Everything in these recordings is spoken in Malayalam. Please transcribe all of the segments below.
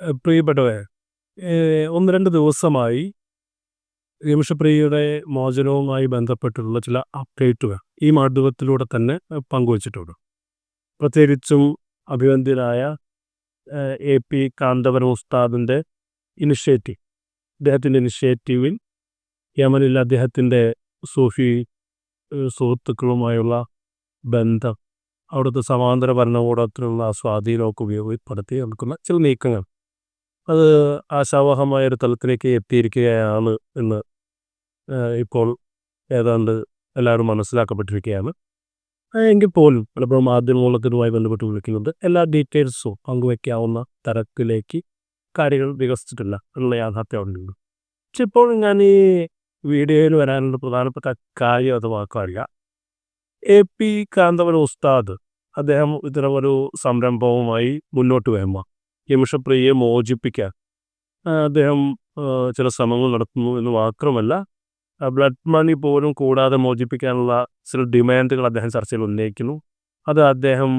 പ്രിയപ്പെട്ടവരെ ഒന്ന് രണ്ട് ദിവസമായി രമിഷപ്രിയയുടെ മോചനവുമായി ബന്ധപ്പെട്ടുള്ള ചില അപ്ഡേറ്റുകൾ ഈ മാധ്യമത്തിലൂടെ തന്നെ പങ്കുവച്ചിട്ടുണ്ട്. പ്രത്യേകിച്ചും അഭിവന്ദ്യനായ എ പി കാന്തപുരം ഉസ്താദിന്റെ ഇനിഷ്യേറ്റീവ് അദ്ദേഹത്തിന്റെ ഇനിഷ്യേറ്റീവിൽ യമനിൽ അദ്ദേഹത്തിന്റെ സൂഫി സുഹൃത്തുക്കളുമായുള്ള ബന്ധം അവിടുത്തെ സമാന്തര ഭരണകൂടത്തിനുള്ള സ്വാധീനമൊക്കെ ഉപയോഗപ്പെടുത്തി നടക്കുന്ന ചില നീക്കങ്ങൾ. അത് ആശാവഹമായ ഒരു തലത്തിലേക്ക് എത്തിയിരിക്കുകയാണ് എന്ന് ഇപ്പോൾ ഏതാണ്ട് എല്ലാവരും മനസ്സിലാക്കപ്പെട്ടിരിക്കുകയാണ്. എങ്കിൽ പോലും പലപ്പോഴും മാധ്യമങ്ങളത്തിനുമായി ബന്ധപ്പെട്ട് വിളിക്കുന്നുണ്ട്. എല്ലാ ഡീറ്റെയിൽസും പങ്കുവയ്ക്കാവുന്ന തരത്തിലേക്ക് കാര്യങ്ങൾ വികസിച്ചിട്ടില്ല എന്നുള്ള യാഥാർത്ഥ്യമുണ്ട് പക്ഷെ ഇപ്പോൾ ഞാൻ ഈ വീഡിയോയിൽ വരാനുള്ള പ്രധാനപ്പെട്ട കാര്യം അത് വാക്കാറില്ല എ പി കാന്തപുരം ഉസ്താദ് അദ്ദേഹം ഇത്തരമൊരു സംരംഭവുമായി മുന്നോട്ട് വരുമ്പോൾ യമിഷപ്രിയയെ മോചിപ്പിക്കാൻ. അദ്ദേഹം ചില ശ്രമങ്ങൾ നടത്തുന്നു എന്ന് മാത്രമല്ല ബ്ലഡ് മണി പോലും കൂടാതെ മോചിപ്പിക്കാനുള്ള ചില ഡിമാൻഡുകൾ അദ്ദേഹം ചർച്ചയിൽ ഉന്നയിക്കുന്നു. അത് അദ്ദേഹം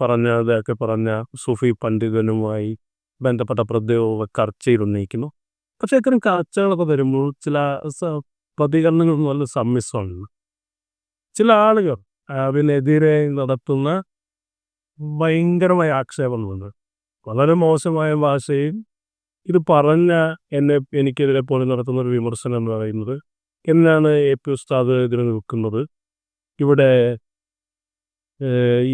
പറഞ്ഞ അതൊക്കെ പറഞ്ഞ സുഫി പണ്ഡിതനുമായി ബന്ധപ്പെട്ട പ്രതിയോഗ ചർച്ചയിൽ ഉന്നയിക്കുന്നു. പക്ഷേ ഇത്തരം ചർച്ചകളൊക്കെ വരുമ്പോൾ ചില പ്രതികരണങ്ങൾ നല്ല സമ്മിശ്രമാണ്. ചില ആളുകൾ അതിനെതിരെ നടത്തുന്ന ഭയങ്കരമായ ആക്ഷേപങ്ങളുണ്ട്. വളരെ മോശമായ ഭാഷയും ഇത് പറഞ്ഞ എന്നെ എനിക്കെതിരെ പോലെ നടത്തുന്ന ഒരു വിമർശനം എന്ന് പറയുന്നത് എന്നാണ് എ പി ഉസ്താദ് ഇതിന് നിൽക്കുന്നത്. ഇവിടെ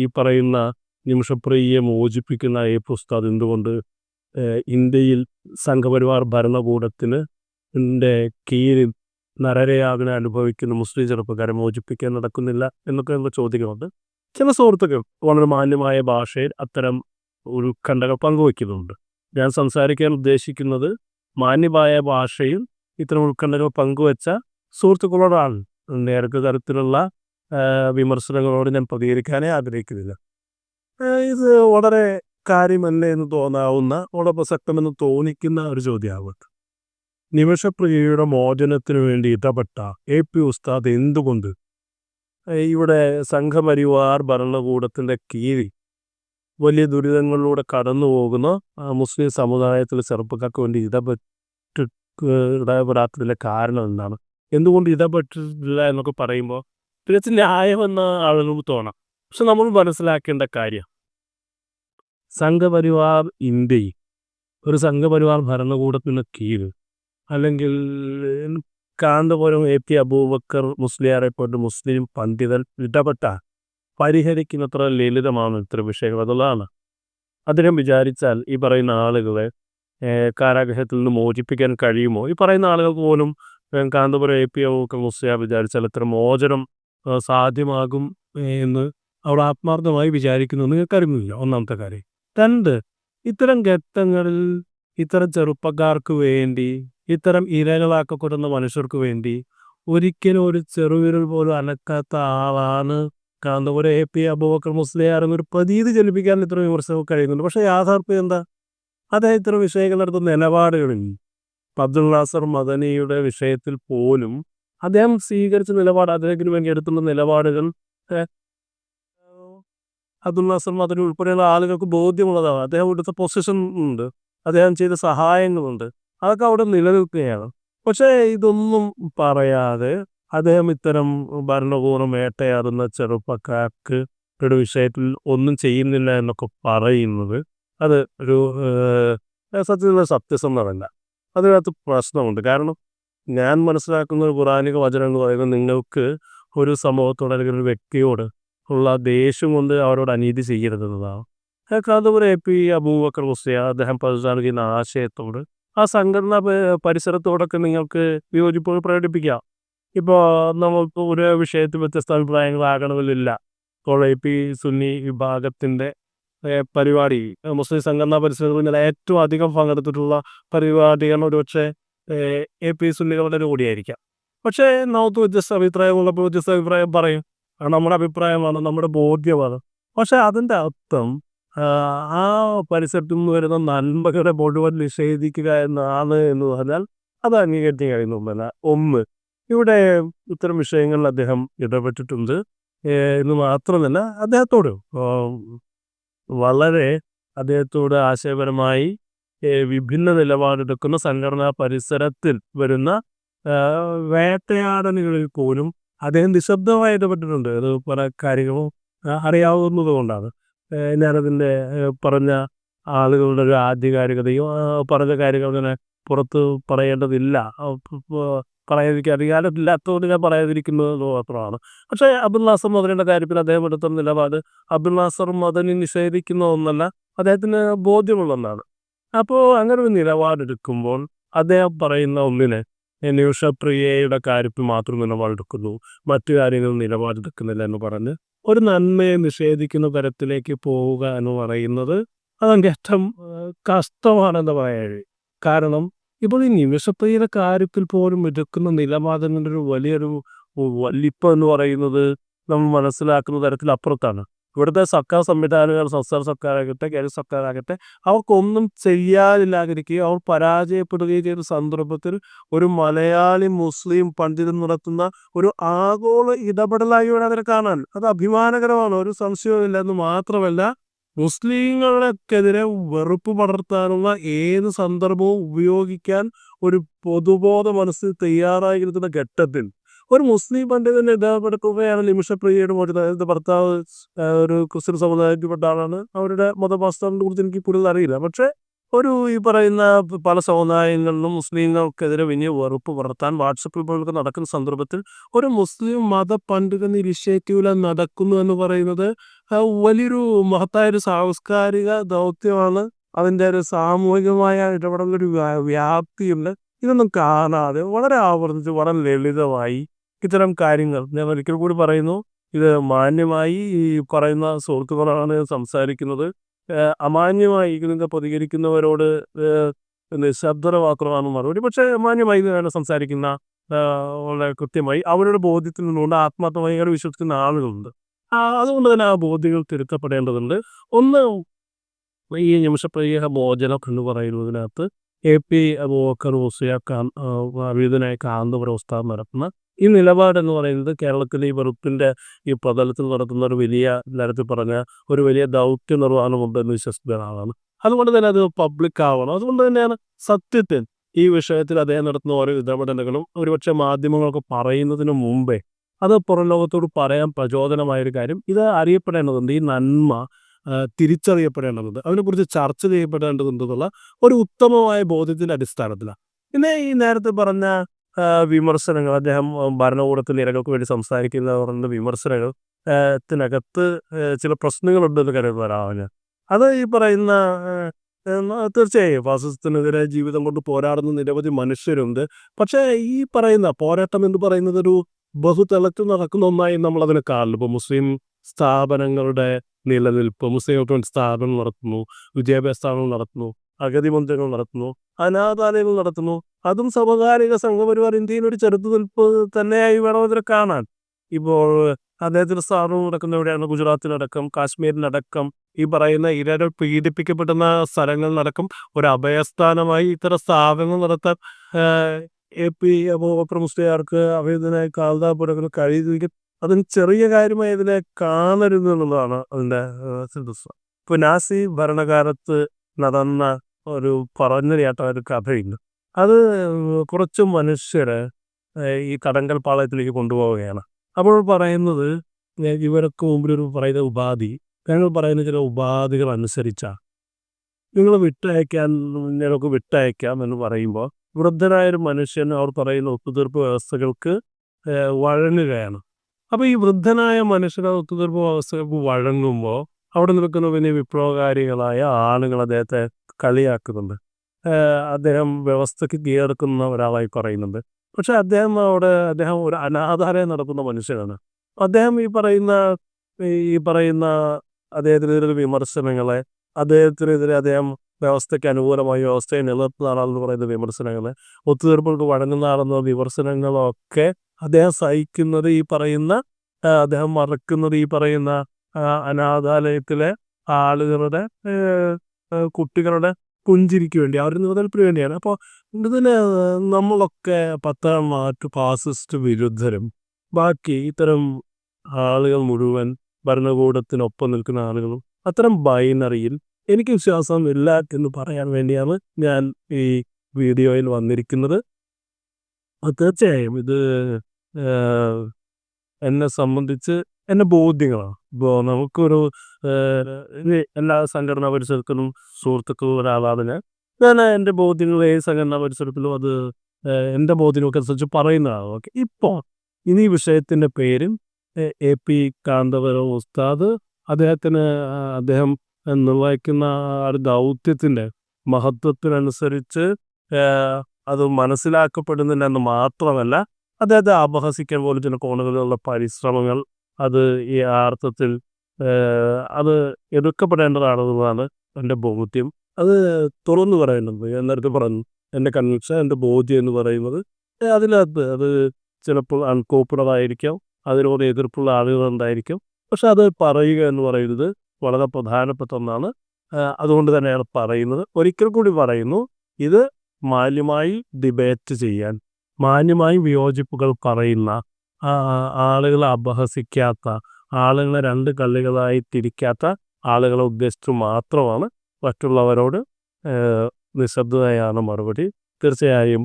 ഈ പറയുന്ന നിമിഷപ്രിയെ മോചിപ്പിക്കുന്ന എ പി ഉസ്താദ് എന്തുകൊണ്ട് ഇന്ത്യയിൽ സംഘപരിവാർ ഭരണകൂടത്തിന് കീഴിൽ നരരയാതന അനുഭവിക്കുന്ന മുസ്ലിം ചെറുപ്പക്കാരെ മോചിപ്പിക്കാൻ നടക്കുന്നില്ല എന്നൊക്കെ ഉള്ള ചോദ്യങ്ങളുണ്ട്. ചില സുഹൃത്തുക്കൾ വളരെ മാന്യമായ ഭാഷയിൽ അത്തരം ഉത്കണ്ഠകൾ പങ്കുവയ്ക്കുന്നുണ്ട് ഞാൻ സംസാരിക്കാൻ ഉദ്ദേശിക്കുന്നത് മാന്യമായ ഭാഷയിൽ ഇത്തരം ഉത്കണ്ഠകൾ പങ്കുവച്ച സുഹൃത്തുക്കളോടാണ്. നേരത്തെ തരത്തിലുള്ള വിമർശനങ്ങളോട് ഞാൻ പ്രതികരിക്കാനേ ആഗ്രഹിക്കുന്നില്ല. ഇത് വളരെ കാര്യമല്ല എന്ന് തോന്നാവുന്ന വളരെ പ്രസക്തമെന്ന് തോന്നിക്കുന്ന ഒരു ചോദ്യമാവും. നിമിഷപ്രിയയുടെ മോചനത്തിന് വേണ്ടി ഇടപെട്ട എ പി ഉസ്താദ് എന്തുകൊണ്ട്? ഇവിടെ സംഘപരിവാർ ഭരണകൂടത്തിന്റെ കീഴിൽ വലിയ ദുരിതങ്ങളിലൂടെ കടന്നു പോകുന്ന മുസ്ലിം സമുദായത്തിലെ ചെറുപ്പക്കാർക്ക് വേണ്ടി ഇടപെട്ട് ഇടപെടാത്തതിന്റെ കാരണം എന്താണ്? എന്തുകൊണ്ട് ഇടപെട്ടിട്ടില്ല എന്നൊക്കെ പറയുമ്പോൾ ന്യായം ന്യായമെന്ന ആളുകൾക്ക് തോന്നാം. പക്ഷെ നമ്മൾ മനസ്സിലാക്കേണ്ട കാര്യം സംഘപരിവാർ ഇന്ത്യയിൽ ഒരു സംഘപരിവാർ ഭരണകൂടത്തിന് കീഴിൽ അല്ലെങ്കിൽ കാന്തപുരം എ പി അബൂബക്കർ മുസ്ലിയാരെ പോലെ മുസ്ലിം പണ്ഡിതൻ ഇടപെട്ട പരിഹരിക്കുന്നത്ര ലളിതമാണ് ഇത്ര വിഷയം. അതുള്ളതാണ്. അദ്ദേഹം വിചാരിച്ചാൽ ഈ പറയുന്ന ആളുകളെ കാരാഗ്രഹത്തിൽ നിന്ന് മോചിപ്പിക്കാൻ കഴിയുമോ? ഈ പറയുന്ന ആളുകൾക്ക് പോലും കാന്തപുരം എ പി ഒക്കെ മുസ്ലിയ വിചാരിച്ചാൽ ഇത്ര മോചനം സാധ്യമാകും എന്ന് അവർ ആത്മാർത്ഥമായി വിചാരിക്കുന്നു. നിങ്ങൾക്കറിയുന്നില്ല ഒന്നാമത്തെ കാര്യം. രണ്ട് ഇത്തരം ഘട്ടങ്ങളിൽ ഇത്തരം ചെറുപ്പക്കാർക്ക് വേണ്ടി ഇത്തരം ഇരകളാക്കപ്പെടുന്ന മനുഷ്യർക്ക് വേണ്ടി ഒരിക്കലും ഒരു ചെറുവിരൽ പോലും അനക്കാത്ത ആളാണ് കാന്തപുരം എ പി അബൂബക്കർ മുസ്ലിയാർ എന്നൊരു പ്രതീതി ജനിപ്പിക്കാൻ ഇത്ര വിമർശനം കഴിയുന്നുണ്ട്. പക്ഷേ യാഥാർത്ഥ്യം എന്താ? അദ്ദേഹം വിഷയങ്ങൾ നടത്തുന്ന നിലപാടുകളിൽ അബ്ദുൾ നാസർ മദനിയുടെ വിഷയത്തിൽ പോലും അദ്ദേഹം സ്വീകരിച്ച നിലപാട് അദ്ദേഹത്തിന് വേണ്ടി എടുത്തുള്ള നിലപാടുകൾ അബ്ദുൽ നാസർ മദനി ഉൾപ്പെടെയുള്ള ആളുകൾക്ക് ബോധ്യമുള്ളതാണ്. അദ്ദേഹം എടുത്ത പൊസിഷൻ ഉണ്ട്. അദ്ദേഹം ചെയ്ത സഹായങ്ങളുണ്ട്. അതൊക്കെ അവിടെ നിലനിൽക്കുകയാണ്. പക്ഷേ ഇതൊന്നും പറയാതെ അദ്ദേഹം ഇത്തരം ഭരണകൂടം വേട്ടയാടുന്ന ചെറുപ്പക്കാർക്ക് ഒരു വിഷയത്തിൽ ഒന്നും ചെയ്യുന്നില്ല എന്നൊക്കെ പറയുന്നത് അത് ഒരു സത്യത്തിലുള്ള സത്യസന്ധമല്ല. അതിനകത്ത് പ്രശ്നമുണ്ട്. കാരണം ഞാൻ മനസ്സിലാക്കുന്ന ഒരു പുറാനിക വചനം എന്ന് പറയുന്നത് നിങ്ങൾക്ക് ഒരു സമൂഹത്തോട് അല്ലെങ്കിൽ ഒരു വ്യക്തിയോട് ഉള്ള ദേഷ്യം കൊണ്ട് അവരോട് അനീതി ചെയ്യരുതെന്നതാണ്. കാന്തപുരം എ പി അബൂബക്കർ മുസ്ലിയ അദ്ദേഹം പ്രതിനിധാനിക്കുന്ന ആശയത്തോട് ആ സംഘടനാ പരിസരത്തോടൊക്കെ നിങ്ങൾക്ക് വിയോജിപ്പ് പ്രകടിപ്പിക്കാം. ഇപ്പോൾ നമുക്ക് ഒരു വിഷയത്തിൽ വ്യത്യസ്ത അഭിപ്രായങ്ങളാകണമെന്നില്ല. ഇപ്പോൾ എ പി സുന്നി വിഭാഗത്തിന്റെ പരിപാടി മുസ്ലിം സംഘടനാ പരിസരങ്ങളിൽ ഏറ്റവും അധികം പങ്കെടുത്തിട്ടുള്ള പരിപാടികൾ ഒരുപക്ഷെ എ പി സുന്നികളുടെ കൂടിയായിരിക്കാം. പക്ഷേ നമുക്ക് വ്യത്യസ്ത അഭിപ്രായമുള്ളപ്പോൾ വ്യത്യസ്ത അഭിപ്രായം പറയും. നമ്മുടെ അഭിപ്രായമാണ് നമ്മുടെ ബോധ്യമാണ്. പക്ഷെ അതിന്റെ അർത്ഥം ആ പരിസരത്തു നിന്ന് വരുന്ന നന്മകളെ മുഴുവൻ നിഷേധിക്കുക എന്നാണ് എന്ന് പറഞ്ഞാൽ അത് അംഗീകരിക്കാൻ കഴിയുന്നില്ല ഒന്ന് ഇവിടെ ഇത്തരം വിഷയങ്ങളിൽ അദ്ദേഹം ഇടപെട്ടിട്ടുണ്ട്. എന്ന് മാത്രമല്ല അദ്ദേഹത്തോട് വളരെ അദ്ദേഹത്തോട് ആശയപരമായി വിഭിന്ന നിലപാടെടുക്കുന്ന സംഘടനാ പരിസരത്തിൽ വരുന്ന വേട്ടയാടലുകളിൽ പോലും അദ്ദേഹം നിശബ്ദമായി ഇടപെട്ടിട്ടുണ്ട്. അത് പല കാര്യങ്ങളും അറിയാവുന്നത് കൊണ്ടാണ്. ഞാനതിന്റെ പറഞ്ഞ ആളുകളുടെ ഒരു ആധികാരികതയും പറഞ്ഞ കാര്യങ്ങൾ അങ്ങനെ പുറത്ത് പറയേണ്ടതില്ല. പറയാതിരിക്കാൻ അധികാരമില്ലാത്തതുകൊണ്ട് ഞാൻ പറയാതിരിക്കുന്നത് മാത്രമാണ്. പക്ഷേ അബ്ദുൽ നാസർ മദനിയുടെ കാര്യത്തിൽ അദ്ദേഹം എടുത്ത നിലപാട് അബ്ദുൽ നാസർ മദനി നിഷേധിക്കുന്ന ഒന്നല്ല അദ്ദേഹത്തിന് ബോധ്യമുള്ള ഒന്നാണ്. അപ്പോൾ അങ്ങനെ ഒരു നിലപാടെടുക്കുമ്പോൾ അദ്ദേഹം പറയുന്ന ഒന്നിനെ നിമിഷപ്രിയയുടെ കാര്യത്തിൽ മാത്രം നിലപാടെടുക്കുന്നു. മറ്റു കാര്യങ്ങളിൽ നിലപാടെടുക്കുന്നില്ല എന്ന് പറഞ്ഞ് ഒരു നന്മയെ നിഷേധിക്കുന്ന തരത്തിലേക്ക് പോവുക എന്ന് പറയുന്നത് അതങ്ങേറ്റം കഷ്ടമാണെന്ന് പറയാൻ കാരണം ഇപ്പോൾ ഈ നിമിഷപ്രിയയുടെ കാര്യത്തിൽ പോലും എടുക്കുന്ന നിലപാടങ്ങളുടെ ഒരു വലിയൊരു വലിപ്പം എന്ന് പറയുന്നത് നമ്മൾ മനസ്സിലാക്കുന്ന തരത്തിൽ അപ്പുറത്താണ്. ഇവിടുത്തെ സർക്കാർ സംവിധാനങ്ങൾ സംസ്ഥാന സർക്കാരാകട്ടെ കേരള സർക്കാരാകട്ടെ അവർക്കൊന്നും ചെയ്യാനില്ലാതിരിക്കുകയും അവർ പരാജയപ്പെടുകയും ചെയ്യുന്ന സന്ദർഭത്തിൽ ഒരു മലയാളി മുസ്ലിം പണ്ഡിതൻ നടത്തുന്ന ഒരു ആഗോള ഇടപെടലായി വേണം അതിനെ കാണാൻ. അത് അഭിമാനകരമാണ് ഒരു സംശയവുമില്ല എന്ന് മാത്രമല്ല മുസ്ലിങ്ങൾക്കെതിരെ വെറുപ്പ് പടർത്താനുള്ള ഏത് സന്ദർഭവും ഉപയോഗിക്കാൻ ഒരു പൊതുബോധ മനസ്സിൽ തയ്യാറായിരിക്കുന്ന ഘട്ടത്തിൽ. ഒരു മുസ്ലിം പണ്ഡിതനെ ഇടപെടുക്കുകയാണ് നിമിഷപ്രിയയുടെ മോചിത എന്റെ ഭർത്താവ് ഒരു ക്രിസ്ത്യൻ സമുദായത്തിൽപ്പെട്ട ആളാണ്. അവരുടെ മതപാസ്താവിനെ കുറിച്ച് എനിക്ക് കൂടുതൽ അറിയില്ല. പക്ഷേ ഒരു ഈ പറയുന്ന പല സമുദായങ്ങളിലും മുസ്ലിങ്ങൾക്കെതിരെ വലിയ വെറുപ്പ് വളർത്താൻ വാട്സപ്പിൽ പോലൊക്കെ നടക്കുന്ന സന്ദർഭത്തിൽ ഒരു മുസ്ലിം മത പണ്ഡിതൻ ഇനിഷ്യേറ്റീവിൽ നടക്കുന്നു എന്ന് പറയുന്നത് വലിയൊരു മഹത്തായ ഒരു സാംസ്കാരിക ദൗത്യമാണ്. അതിന്റെ ഒരു സാമൂഹികമായ ഇടപെടലൊരു വ്യാപ്തിയുണ്ട്. ഇതൊന്നും കാണാതെ വളരെ ആവർത്തിച്ച് വളരെ ലളിതമായി ഇത്തരം കാര്യങ്ങൾ ഞാൻ ഒരിക്കൽ കൂടി പറയുന്നു. ഇത് മാന്യമായി ഈ പറയുന്ന സുഹൃത്തുക്കളാണ് സംസാരിക്കുന്നത്. അമാന്യമായി ഇതിനെ പ്രതികരിക്കുന്നവരോട് നിശബ്ദത മാത്രമാണ് മറുപടി പക്ഷേ മാന്യമായി സംസാരിക്കുന്ന വളരെ കൃത്യമായി. അവരുടെ ബോധ്യത്തിൽ നിന്നുകൊണ്ട് ആത്മാർത്ഥമായി വിശ്വസിക്കുന്ന ആളുകളുണ്ട്. അതുകൊണ്ട് തന്നെ ആ ബോധ്യങ്ങൾ തിരുത്തപ്പെടേണ്ടതുണ്ട്. ഒന്ന് ഈ നിമിഷപ്രിയ മോചനം എന്ന് പറയുന്നതിനകത്ത് എ പി അബൂബക്കർ മുസിയ അവിതനായ കാന്തപുര ഉസ്താദ് നടത്തുന്ന ഈ നിലപാടെന്ന് പറയുന്നത് കേരളത്തിലെ ഈ വെറുപ്പിന്റെ ഈ പ്രതലത്തിൽ നടത്തുന്ന ഒരു വലിയ നേരത്തിൽ പറഞ്ഞ ഒരു വലിയ ദൗത്യ നിർവഹണമുണ്ടെന്ന് വിശ്വസിക്കുന്ന ആളാണ്. അതുകൊണ്ട് തന്നെ അത് പബ്ലിക് ആവണം. അതുകൊണ്ട് തന്നെയാണ് സത്യത്തിൽ ഈ വിഷയത്തിൽ അദ്ദേഹം നടത്തുന്ന ഓരോ ഇടപെടലുകളും ഒരുപക്ഷെ മാധ്യമങ്ങളൊക്കെ പറയുന്നതിന് മുമ്പേ അത് പുറം ലോകത്തോട് പറയാൻ പ്രചോദനമായൊരു കാര്യം. ഇത് അറിയപ്പെടേണ്ടതുണ്ട്. ഈ നന്മ തിരിച്ചറിയപ്പെടേണ്ടതുണ്ട്. അതിനെക്കുറിച്ച് ചർച്ച ചെയ്യപ്പെടേണ്ടതുണ്ടെന്നുള്ള ഒരു ഉത്തമമായ ബോധ്യത്തിന്റെ അടിസ്ഥാനത്തിലാണ്. പിന്നെ ഈ നേരത്തെ പറഞ്ഞ വിമർശനങ്ങൾ അദ്ദേഹം ഭരണകൂടത്തിൽ ഇരകൾക്ക് വേണ്ടി സംസാരിക്കുന്ന വിമർശനങ്ങൾ ത്തിനകത്ത് ചില പ്രശ്നങ്ങളുണ്ടെന്ന് കരുതുന്നവരാണ് അത് ഈ പറയുന്ന തീർച്ചയായും ഫാസിസത്തിനെതിരെ ജീവിതം കൊണ്ട് പോരാടുന്ന നിരവധി മനുഷ്യരുണ്ട്. പക്ഷേ ഈ പറയുന്ന പോരാട്ടം എന്ന് പറയുന്നത് ഒരു ബഹുതലത്തിൽ നടക്കുന്ന ഒന്നായി നമ്മൾ അതിനെ കാണുന്നു. ഇപ്പോൾ മുസ്ലിം സ്ഥാപനങ്ങളുടെ നിലനിൽപ്പ് മുസ്ലിം സ്ഥാപനം നടത്തുന്നു വിദ്യാഭ്യാസ സ്ഥാപനം നടത്തുന്നു അഗതി മന്ദിരങ്ങൾ നടത്തുന്നു അനാഥാലയങ്ങൾ നടത്തുന്നു. അതും സമകാലിക സംഘപരിവാർ ഇന്ത്യയിൽ ഒരു ചെറുത്തുനിൽപ്പ് തന്നെയായി വേണം ഇതിനെ കാണാൻ. ഇപ്പോൾ അദ്ദേഹത്തിന്റെ സ്ഥാനവും നടക്കുന്ന എവിടെയാണ്? ഗുജറാത്തിലടക്കം കാശ്മീരിലടക്കം ഈ പറയുന്ന ഇരകൾ പീഡിപ്പിക്കപ്പെടുന്ന സ്ഥലങ്ങളിലടക്കം ഒരു അഭയസ്ഥാനമായി ഇത്തരം സ്ഥാപനങ്ങൾ നടത്താൻ എ പി അബൂബക്കർ മുസ്ലിയാർക്ക് അഭേദനായി കാൽതാപുരങ്ങൾ കഴിയുമെങ്കിൽ അതിന് ചെറിയ കാര്യമായി ഇതിനെ കാണരുത് എന്നുള്ളതാണ് അതിന്റെ സിദ്ധസ്വം ഇപ്പൊ നാസി ഭരണകാലത്ത് നടന്ന ഒരു പറഞ്ഞറിയാട്ട ഒരു കഥയുണ്ട് അത് കുറച്ച് മനുഷ്യരെ ഈ കടങ്കൽ പാളയത്തിലേക്ക് കൊണ്ടുപോവുകയാണ്. അപ്പോൾ പറയുന്നത് ഇവർക്ക് മുമ്പിൽ ഒരു പറയുന്ന ഉപാധി ഞങ്ങൾ പറയുന്ന ചില ഉപാധികൾ അനുസരിച്ചാണ് നിങ്ങൾ വിട്ടയക്കാൻ ഞങ്ങൾക്ക് വിട്ടയക്കാം എന്ന് പറയുമ്പോൾ വൃദ്ധനായൊരു മനുഷ്യൻ അവർ പറയുന്ന ഒത്തുതീർപ്പ് വ്യവസ്ഥകൾക്ക് വഴങ്ങുകയാണ്. അപ്പോൾ ഈ വൃദ്ധനായ മനുഷ്യരെ ഒത്തുതീർപ്പ് വ്യവസ്ഥകൾക്ക് വഴങ്ങുമ്പോൾ അവിടെ നിൽക്കുന്ന പിന്നെ വിപ്ലവകാരികളായ ആളുകൾ അദ്ദേഹത്തെ കളിയാക്കുന്നുണ്ട്. അദ്ദേഹം വ്യവസ്ഥയ്ക്ക് കീഴടക്കുന്ന ഒരാളായി പറയുന്നുണ്ട്. പക്ഷെ അദ്ദേഹം അവിടെ അദ്ദേഹം ഒരു അനാഥാരെ നടക്കുന്ന മനുഷ്യനാണ്. അദ്ദേഹം ഈ പറയുന്ന ഈ പറയുന്ന അദ്ദേഹത്തിനെതിരെ വിമർശനങ്ങളെ അദ്ദേഹത്തിനെതിരെ അദ്ദേഹം വ്യവസ്ഥയ്ക്ക് അനുകൂലമായ വ്യവസ്ഥയെ നിലനിർത്തുന്ന ആളാണെന്ന് പറയുന്ന വിമർശനങ്ങൾ ഒത്തുതീർപ്പുകൾക്ക് വഴങ്ങുന്ന ആളെന്ന വിമർശനങ്ങളൊക്കെ അദ്ദേഹം സഹിക്കുന്നത് ഈ പറയുന്ന അദ്ദേഹം മറക്കുന്നത് ഈ പറയുന്ന അനാഥാലയത്തിലെ ആളുകളുടെ കുട്ടികളുടെ പുഞ്ചിരിക്ക് വേണ്ടി അവർ നിലനിൽപ്പിന് വേണ്ടിയാണ്. അപ്പോൾ ഇതിന് നമ്മളൊക്കെ പത്താം മാറ്റ് ഫാസിസ്റ്റ് വിരുദ്ധരും. ബാക്കി ഇത്തരം ആളുകൾ മുഴുവൻ ഭരണകൂടത്തിനൊപ്പം നിൽക്കുന്ന ആളുകളും അത്തരം ബൈനറിയിൽ എനിക്ക് വിശ്വാസം ഇല്ല എന്ന് പറയാൻ വേണ്ടിയാണ് ഞാൻ ഈ വീഡിയോയിൽ വന്നിരിക്കുന്നത്. തീർച്ചയായും ഇത് എന്നെ സംബന്ധിച്ച് എന്റെ ബോധ്യങ്ങളാണ് ഇപ്പോൾ നമുക്കൊരു എല്ലാ സംഘടനാ പരിസരത്തിലും സുഹൃത്തുക്കൾ ഒരാളാണ് ഞാൻ. ഞാൻ എന്റെ ബോധ്യങ്ങൾ ഏത് സംഘടനാ പരിസരത്തിലും അത് എന്റെ എന്റെ ബോധ്യങ്ങളൊക്കെ അനുസരിച്ച് പറയുന്നതാണ്. ഓക്കെ. ഇപ്പോൾ ഇനി വിഷയത്തിന്റെ പേരും എ പി കാന്തപുരം ഉസ്താദ് അദ്ദേഹത്തിന് അദ്ദേഹം നിർവഹിക്കുന്ന ഒരു ദൗത്യത്തിന്റെ മഹത്വത്തിനനുസരിച്ച് അത് മനസ്സിലാക്കപ്പെടുന്നില്ല എന്ന് മാത്രമല്ല അദ്ദേഹത്തെ അപഹസിക്കാൻ പോലും ചില കോണുകളിലുള്ള പരിശ്രമങ്ങൾ അത് ഈ അർത്ഥത്തിൽ അത് എടുക്കപ്പെടേണ്ടതാണെന്നതാണ് എന്റെ ബോധ്യം. അത് തുറന്നു പറയുന്നത് ഞാൻ നേരത്തെ പറഞ്ഞു എന്റെ കൺവിക്ഷൻ എന്റെ ബോധ്യം എന്ന് പറയുന്നത് അതിനകത്ത് അത് ചിലപ്പോൾ അൺപോപ്പുലർ ആയിരിക്കാം അതിനോട് എതിർപ്പുള്ള ആളുകളുണ്ടായിരിക്കും പക്ഷെ അത് പറയുക എന്ന് പറയുന്നത് വളരെ പ്രധാനപ്പെട്ട ഒന്നാണ്. അതുകൊണ്ട് തന്നെയാണ് പറയുന്നത്. ഒരിക്കൽ കൂടി പറയുന്നു ഇത് മാന്യമായി ഡിബേറ്റ് ചെയ്യാൻ മാന്യമായി വിയോജിപ്പുകൾ പറയുന്ന ആളുകളെ അപഹസിക്കാത്ത ആളുകളെ രണ്ട് കള്ളികളായി തിരിക്കാത്ത ആളുകളെ ഉദ്ദേശിച്ച് മാത്രമാണ് മറ്റുള്ളവരോട് നിശബ്ദതയാണ് മറുപടി. തീർച്ചയായും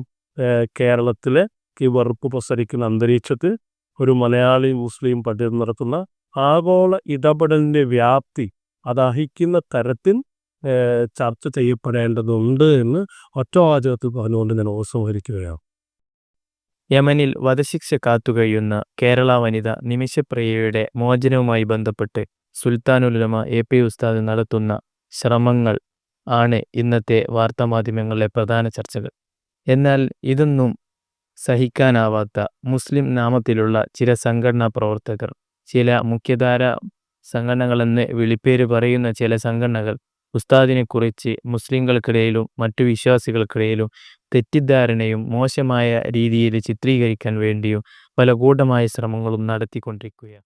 കേരളത്തിലെ ഈ വെറുപ്പ് പ്രസരിക്കുന്ന അന്തരീക്ഷത്തിൽ ഒരു മലയാളി മുസ്ലിം പണ്ഡിതൻ നടത്തുന്ന ആഗോള ഇടപെടലിന്റെ വ്യാപ്തി അതർഹിക്കുന്ന തരത്തിൽ ചർച്ച ചെയ്യപ്പെടേണ്ടതുണ്ട് എന്ന് ഒറ്റവാചകത്തിൽ പറഞ്ഞുകൊണ്ട് ഞാൻ ഉപസംഹരിക്കുകയാണ് യമനിൽ വധശിക്ഷ കാത്തുകഴിയുന്ന കേരള വനിത നിമിഷപ്രിയയുടെ മോചനവുമായി ബന്ധപ്പെട്ട് സുൽത്താനുലമ എ പി ഉസ്താദ് നടത്തുന്ന ശ്രമങ്ങൾ ആണ് ഇന്നത്തെ വാർത്താമാധ്യമങ്ങളിലെ പ്രധാന ചർച്ചകൾ. എന്നാൽ ഇതൊന്നും സഹിക്കാനാവാത്ത മുസ്ലിം നാമത്തിലുള്ള ചില സംഘടനാ പ്രവർത്തകർ ചില മുഖ്യധാര സംഘടനകളെന്ന് വിളിപ്പേര് പറയുന്ന ചില സംഘടനകൾ ഉസ്താദിനെക്കുറിച്ച് മുസ്ലിങ്ങൾക്കിടയിലും മറ്റു വിശ്വാസികൾക്കിടയിലും തെറ്റിദ്ധാരണയും മോശമായ രീതിയിൽ ചിത്രീകരിക്കാൻ വേണ്ടിയും പല ഗൂഢമായ ശ്രമങ്ങളും നടത്തിക്കൊണ്ടിരിക്കുകയാണ്.